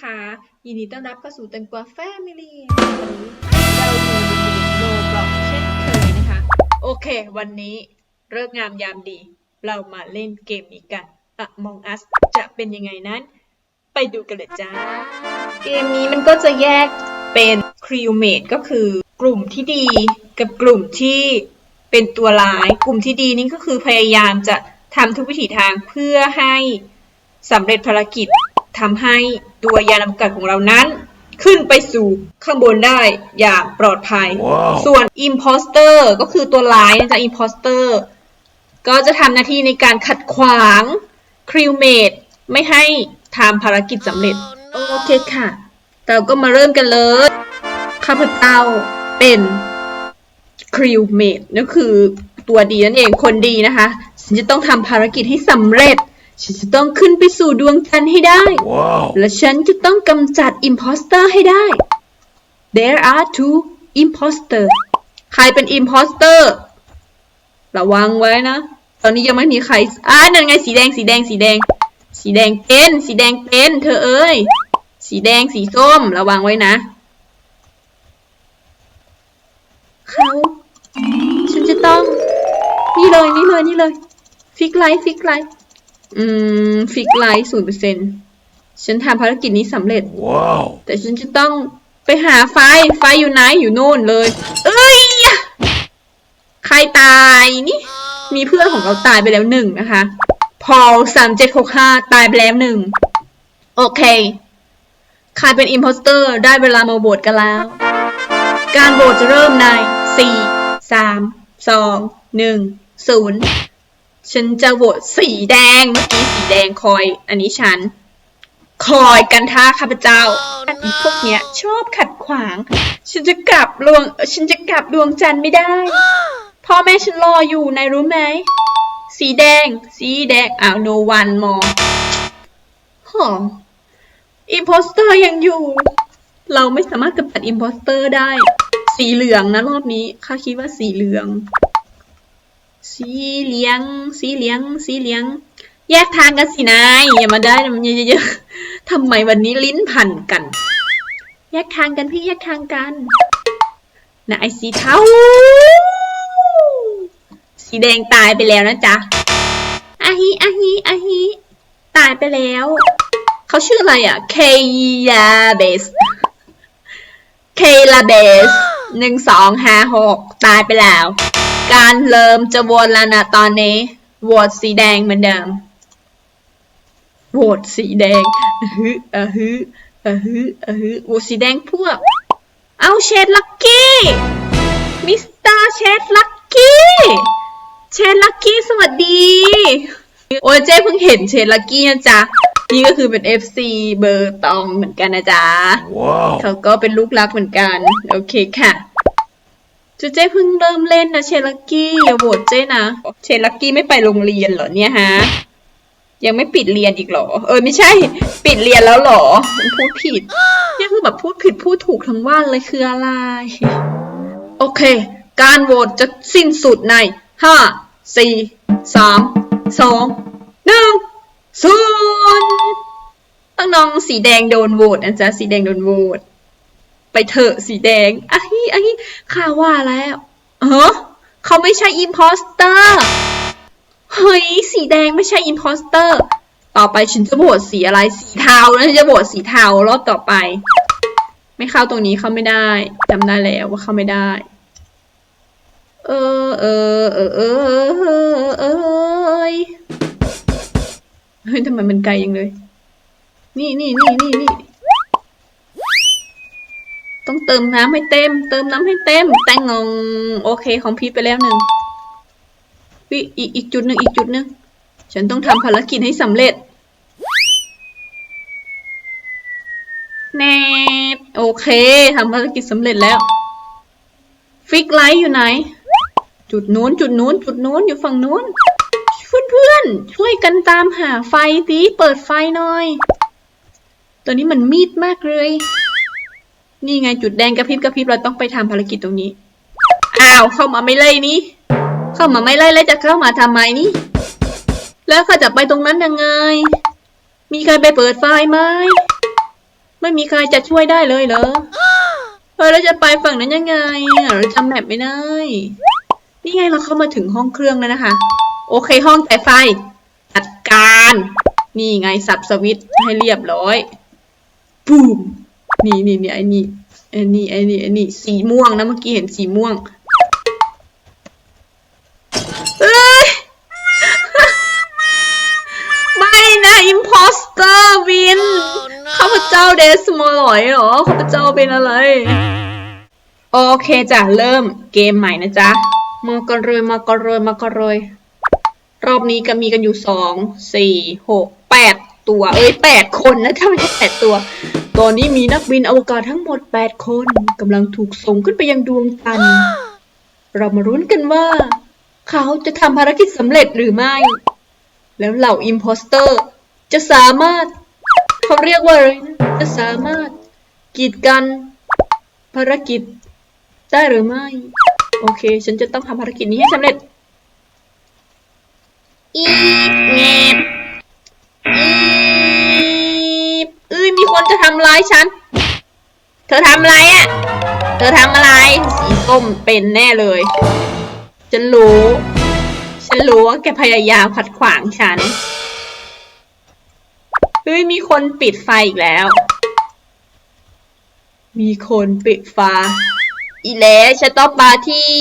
นะคะ ยินดีต้อนรับเข้าสู่แตงกวาแฟมิลี่เราอยู่ในโลบล็อกเช่นเคยนะคะ โอเค วันนี้เลิกงามยามดี เรามาเล่นเกมนี้กัน Among Us จะเป็นยังไงนั้น ไปดูกันเลยจ้า เกมนี้มันก็จะแยกเป็นครีวเมดก็คือกลุ่มที่ดีกับกลุ่มที่เป็นตัวร้าย กลุ่มที่ดีนี่ก็คือพยายามจะทำทุกวิถีทางเพื่อให้สำเร็จภารกิจ ทำให้ตัวยานอวกาศของเรานั้น ขึ้นไปสู่ข้างบนได้อย่างปลอดภัยว้าวส่วน Imposter ก็คือตัวร้ายนะจ๊ะ Imposter ก็จะทำหน้าที่ในการขัดขวางครีวเมดไม่ให้ทำภารกิจสำเร็จ โอเคค่ะ เราก็มาเริ่มกันเลย ข้าพเจ้าเป็นครีวเมดนั่นคือตัวดีนั่นเองคนดีนะคะฉันจะต้องทำภารกิจให้สำเร็จ ฉันจะต้องขึ้นไปสู่ดวงจันทร์ให้ได้ Wow. และฉันจะต้องกำจัด imposter ให้ได้ There are two imposter ใครเป็น imposter ระวังไว้นะ ตอนนี้ยังไม่มีใครอ่านั่นไงสีแดงสีแดงสีแดง สีแดงเป็นสีแดงเป็นเธอเอ้ย สีแดงสีส้มระวังไว้นะ เขาฉันจะต้อง นี่เลยนี่เลยนี่เลย ฟิกไลท์ฟิกไลท์ อืม ฟิกไลท์ศูนย์เปอร์เซ็นต์ฉันทำภารกิจนี้สำเร็จ Wow. แต่ฉันจะต้องไปหาไฟ ไฟอยู่ไหน อยู่โน่นเลย เอ้ย ใครตายนี่ มีเพื่อนของเราตายไปแล้วหนึ่งนะคะ พอลสามเจ็ดหกห้าตายไปแล้วหนึ่ง โอเค ใครเป็นอิมโพสเตอร์ได้เวลามาโหวตกันแล้ว การโหวตจะเริ่มในสี่สามสองหนึ่งศูนย์ ฉันจะโหวตสีแดงเมื่อกี้สีแดงคอย อันนี้ฉัน คอยกันท่าข้าพเจ้าอีพวกเนี้ย ชอบขัดขวาง ฉันจะกลับดวง ฉันจะกลับดวงจันทร์ไม่ได้ พ่อแม่ฉันรออยู่นายรู้ไหม สีแดง สีแดงอ้าว no one more หอมอิมโพสเตอร์ยังอยู่ เราไม่สามารถกำจัดอิมโพสเตอร์ได้ สีเหลืองนะรอบนี้ข้าคิดว่าสีเหลือง สีเหลือง สีเหลือง สีเหลือง แยกทางกันสินายอย่ามาได้มันเยอะๆทำไมวันนี้ลิ้นพันกัน แยกทางกันพี่แยกทางกันนายสีเทาสีแดงตายไปแล้วนะจ๊ะอาฮิอาฮิอาฮิตายไปแล้ว เขาชื่ออะไรอะ เคยาเบส เคลาเบสหนึ่งสองห้าหกตายไปแล้ว การเริ่มจะวนแล้วนะตอนนี้โหวตสีแดงเหมือนเดิมโหวตสีแดงอะฮึอะฮึอะฮึอะฮึโหวตสีแดงพวก เอาเชดลักกี้ มิสเตอร์เชดลักกี้ เชดลักกี้สวัสดี โอ้ยเจ๊เพิ่งเห็นเชดลักกี้นะจ๊ะ นี่ก็คือเป็น FC เบอร์ตองเหมือนกันนะจ๊ะ Wow. เขาก็เป็นลูกรักเหมือนกัน โอเคค่ะ จูเจ้เพิ่งเริ่มเล่นนะเชลักกี้อย่าโหวตเจ้นะเชลักกี้ไม่ไปโรงเรียนเหรอเนี่ยฮะยังไม่ปิดเรียนอีกเหรอ เออไม่ใช่ ปิดเรียนแล้วเหรอพูดผิดเนี่ยคือแบบพูดผิดพูดถูกทั้งวันเลยคืออะไร โอเค การโหวตจะสิ้นสุดในห้าสี่สามสองหนึ่งศูนย์ต้องน้องสีแดงโดนโหวตนะจ๊ะสีแดงโดนโหวต ไปเถอะสีแดงอะฮิอะฮิข้าว่าแล้วเออเขาไม่ใช่อิมพอสเตอร์เฮ้ยสีแดงไม่ใช่อิมพอสเตอร์ ต่อไปฉันจะโหวตสีอะไรสีเทาแล้วฉันจะโหวตสีเทารอบต่อไป ไม่เข้าตรงนี้เข้าไม่ได้จำได้แล้วว่าเข้าไม่ได้ เออเออเออเออเออเออเฮ้ยทำไมมันไกลยังเลย นี่นี่นี่นี่นี่ ต้องเติมน้ำให้เต็ม เติมน้ำให้เต็ม แตงงงโอเคของพีทไปแล้วหนึ่งวิอีกอีกจุดหนึ่งอีกจุดหนึ่งฉันต้องทำภารกิจให้สำเร็จแน่โอเคทำภารกิจสำเร็จแล้ว ฟิกไลท์อยู่ไหน จุดนู้น จุดนู้น จุดนู้นอยู่ฝั่งนู้นเพื่อนๆช่วยกันตามหาไฟสิเปิดไฟหน่อย ตัวนี้มันมีดมากเลย นี่ไงจุดแดงกระพริบกระพริบเราต้องไปทำภารกิจตรงนี้ อ้าวเข้ามาไม่ไล่นี่ เข้ามาไม่ไล่แล้วจะเข้ามาทำไมนี่ แล้วเขาจะไปตรงนั้นยังไง มีใครไปเปิดไฟไหม ไม่มีใครจะช่วยได้เลยเหรอเฮ้ยเราจะไปฝั่งนั้นยังไงเราจำแมปไม่ได้ นี่ไงเราเข้ามาถึงห้องเครื่องแล้วนะคะ โอเคห้องแต่ไฟจัดการ นี่ไงสับสวิตช์ให้เรียบร้อย ปูม นี่นี่นี่ไอ้นี่ไอ้นี่ไอ้นี่ไอ้นี่สีม่วงนะเมื่อกี้เห็นสีม่วงเอ้ยไม่นะอิมพอสเตอร์วินข้าพเจ้าเดสมอลอยเหรอข้าพเจ้าเป็นอะไร โอเคจ้ะเริ่มเกมใหม่นะจ๊ะมากันเลยมากันเลยมากันเลยรอบนี้ก็มีกันอยู่สองสี่หกแปดตัว เอ้ยแปดคนนะถ้าไม่ใช่แปดตัว ตอนนี้มีนักบินอวกาศทั้งหมดแปดคนกำลังถูกส่งขึ้นไปยังดวงจันทร์ เรามารุ้นกันว่า เขาจะทำภารกิจสำเร็จหรือไม่ แล้วเหล่าอิมโพสเตอร์ จะสามารถ เขาเรียกว่าอะไรนะ จะสามารถกีดกันภารกิจได้หรือไม่ โอเค ฉันจะต้องทำภารกิจนี้ให้สำเร็จ ฉัน เธอทำอะไรอะ่ะ เธอทำอะไรสีส้มเป็นแน่เลย ฉันรู้ ฉันรู้ว่าแกพยายามขัดขวางฉัน เฮ้ยมีคนปิดไฟอีกแล้ว มีคนปิดไฟอีแล้วฉันต้องปาที่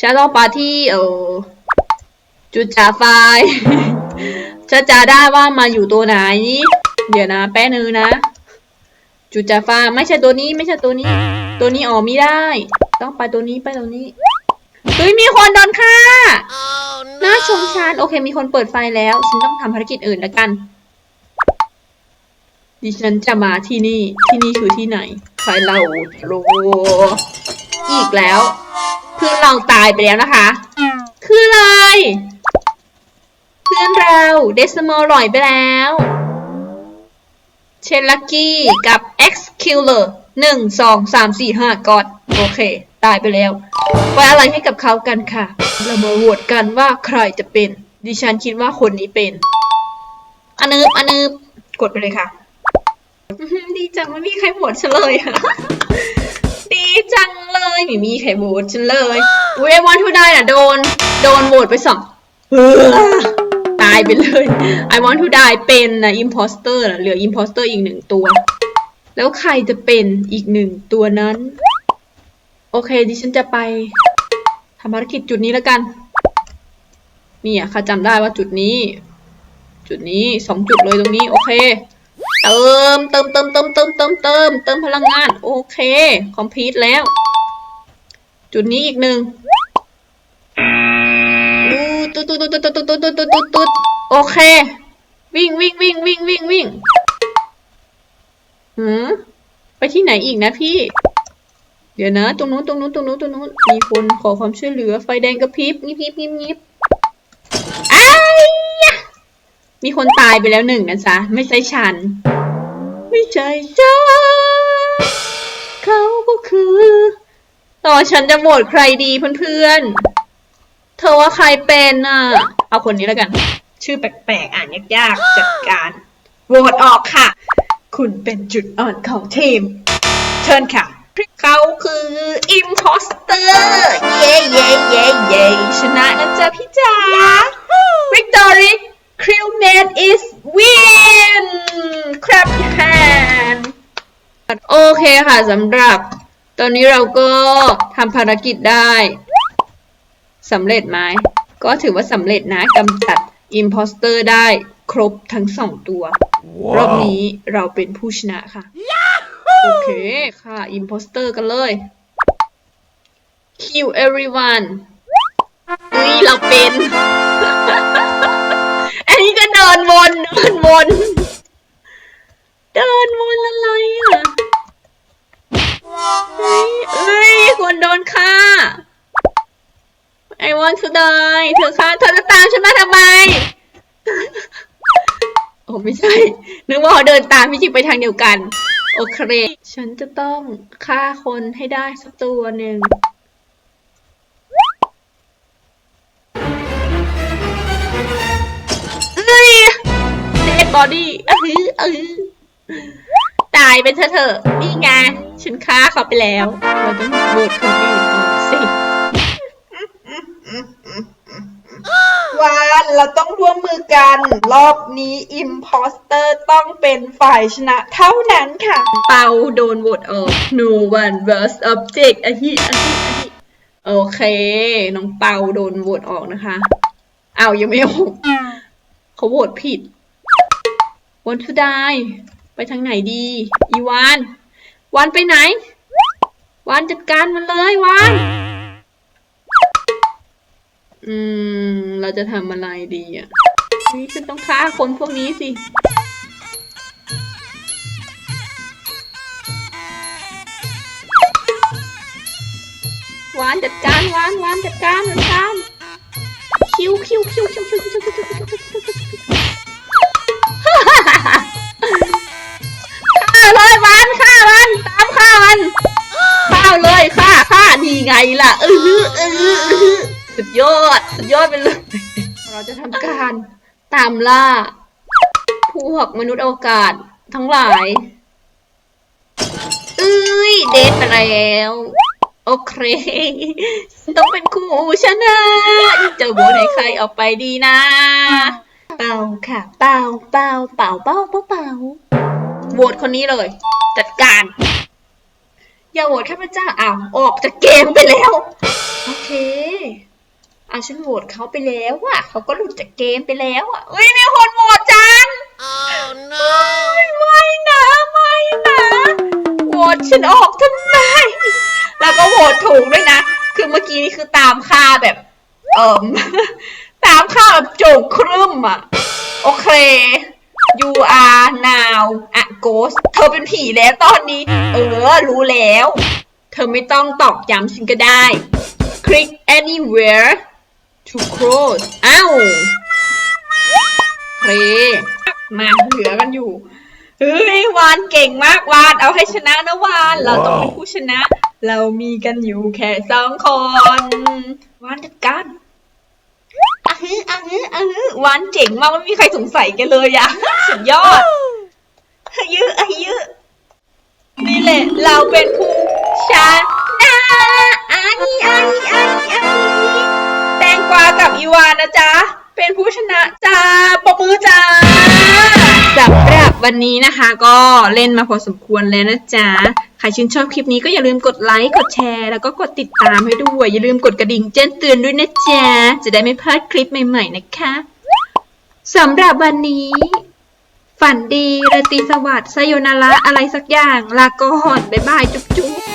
ฉันต้องปาที่เออจุดจ่าไฟฉันจะได้ว่ามาอยู่ตัวไหน เดี๋ยวนะ แป๊บนึงนะ จุดจ่าไฟไม่ใช่ตัวนี้ไม่ใช่ตัวนี้ ตัวนี้ออกไม่ได้ ต้องไปตัวนี้ไปตัวนี้เฮ้ยมีคนโดนฆ่าน่าสงสารโอเคมีคนเปิดไฟแล้ว ฉันต้องทำภารกิจอื่นแล้วกัน ดิฉันจะมาที่นี่ที่นี่คือที่ไหนใครเรารู้อีกแล้ว เพื่อนเราตายไปแล้วนะคะ คืออะไร เพื่อนเราเดสมอลลอยไปแล้ว เชนลักกี้กับ X Killer หนึ่งสองสามสี่ห้ากอดโอเค ตายไปแล้วไว้อะไรให้กับเขากันค่ะ เรามาโหวตกันว่าใครจะเป็น ดิฉันคิดว่าคนนี้เป็นอันึบอันึบกดไปเลยค่ะ ดีจังไม่มีใครโหวตฉันเลยอะดีจังเลยไม่มีใครโหวตฉันเลยอุ้ยวันทูได้น่ะโดน โดนโหวตไปสองเออายไปเลย I want to die เป็นนะ imposter นะเหลือ imposter อีกหนึ่งตัว แล้วใครจะเป็นอีกหนึ่งตัวนั้น โอเค ดิฉันจะไปทำภารกิจจุดนี้แล้วกัน นี่อะข้าจำได้ว่าจุดนี้ จุดนี้สองจุดเลยตรงนี้ โอเค เติมเติมเติมเติมเติมเติมเติมเติมพลังงาน โอเค คอมพลีทแล้ว จุดนี้อีกหนึ่ง ตุ๊ดตุ๊ดตุ๊ดตุ๊ดตุ๊ดตุ๊ดตุ๊ดตุ๊ดตุ๊ดโอเค วิ่งวิ่งวิ่งวิ่งวิ่งวิ่งหืมไปที่ไหนอีกนะพี่ เดี๋ยวนะ ตรงนู้นตรงนู้นตรงนู้นตรงนู้นมีคนขอความช่วยเหลือ ไฟแดงกระพริบงิบงิบงิบงิบอ้ยะมีคนตายไปแล้วหนึ่งนะจ๊ะไม่ใช่ฉัน ไม่ใช่ฉันเขาก็คือ ต่อฉันจะโหวตใครดีเพื่อนๆ เธอว่าใครเป็นน่ะ เอาคนนี้แล้วกัน ชื่อแปลกๆ อ่านยากๆ จัดการ โหวตออกค่ะ คุณเป็นจุดอ่อนของทีม เชิญค่ะ เขาคือ imposter เย้เย้เย้เย้ชนะนะจ๊ะพี่จ๋า victory crewmate is win clap your hand โอเคค่ะสำหรับ ตอนนี้เราก็ทำภารกิจได้ สำเร็จไหมก็ถือว่าสำเร็จนะกำจัด imposter ได้ครบทั้งสองตัว รอบนี้เราเป็นผู้ชนะค่ะ โอเคค่ะ imposter กันเลย kill everyone เฮ้ยเราเป็น อันนี้ก็เดินวนเดินวนเดินวนอะไรอะเฮ้ยเอ้ยคนโดนฆ่า I want to die เธอฆ่าเธอจะตามฉันมาทำไม โอ้ไม่ใช่ นึกว่าเขาเดินตามพี่จิไปทางเดียวกัน โอเค ฉันจะต้องฆ่าคนให้ได้สักตัวหนึ่งเอ้ย dead body อื้อหืออื้ออตายไปเถอะเถอะนี่ไงฉันฆ่าเขาไปแล้ว เราต้องโหวตคนอื่นออกสิ วานเราต้องร่วมมือกัน รอบนี้อิมพอสเตอร์ต้องเป็นฝ่ายชนะเท่านั้นค่ะ เปาโดนโหวตออก no one was object อะฮิอะฮิอะฮิโอเค น้องเปาโดนโหวตออกนะคะ เอายังไม่ออกเขาโหวตผิด want to die ไปทางไหนดี อีวาน วานไปไหน วานจัดการมันเลยวาน อืม เราจะทำอะไรดีอะนี่ฉันต้องฆ่าคนพวกนี้สิ วานจัดการวานวานจัดการจัดการคิวคิวคิวคิวคิวคิวคิวคิวคิวคิวคิวคิวฆ่าเลยวานฆ่ามันตามฆ่ามันฆ่าเลยฆ่าฆ่านี่ไงล่ะเออเออเออ สุดยอด สุดยอดไปเลย เราจะทำการตามล่า พวกมนุษย์อวกาศทั้งหลายเอ้ย เดทไปแล้ว โอเคฉันต้องเป็นคู่ชนะจะโหวตให้ใครออกไปดีนะ เป่าค่ะ เป่าเป่าเป่าเป่าเป่าเป่าโหวตคนนี้เลย จัดการ อย่าโหวตข้าพเจ้าอ้าวออกจากเกมไปแล้ว โอเค อะฉันโหวตเขาไปแล้วอะเขาก็หลุดจากเกมไปแล้วอะเอ้ยมีคนโหวตจัน Oh no! ไม่นะไม่นะโหวตฉันออกทำไม แล้วก็โหวตถูกด้วยนะ คือเมื่อกี้นี่คือตามค่าแบบ เอ่มตามค่าแบบโจกครึ่มอะ โอเค you are now a ghost เธอเป็นผีแล้วตอนนี้ เออ รู้แล้ว เธอไม่ต้องตอกย้ำฉันก็ได้ click anywhere to close อ้าวเคมาเหลือกันอยู่ เฮ้ยวานเก่งมากวาน เอาให้ชนะนะวาน เราต้องเป็นผู้ชนะ เรามีกันอยู่แค่สองคน วานจัดการอะฮึอะฮึอะฮึวานเจ๋งมากไม่มีใครสงสัยกันเลยอะสุดยอดอะยือะยืนี่แหละเราเป็นผู้ชนะอันนี้อันนี้อันนี้อันนี้แต งกวากับอีวานนะจ๊ะ เป็นผู้ชนะจ้าปรบมือจ้าสำหรับวันนี้นะคะ ก็เล่นมาพอสมควรแล้วนะจ๊ะ ใครชื่นชอบคลิปนี้ก็อย่าลืมกดไลค์ กดแชร์ แล้วก็กดติดตามให้ด้วย อย่าลืมกดกระดิ่งแจ้งเตือนด้วยนะจ๊ะ จะได้ไม่พลาดคลิปใหม่ๆนะคะสำหรับวันนี้ ฝันดีราตรีสวัสดิ์ไซโยนาระอะไรสักอย่าง ลาก่อนบ๊ายบาย จุ๊บจุ๊บ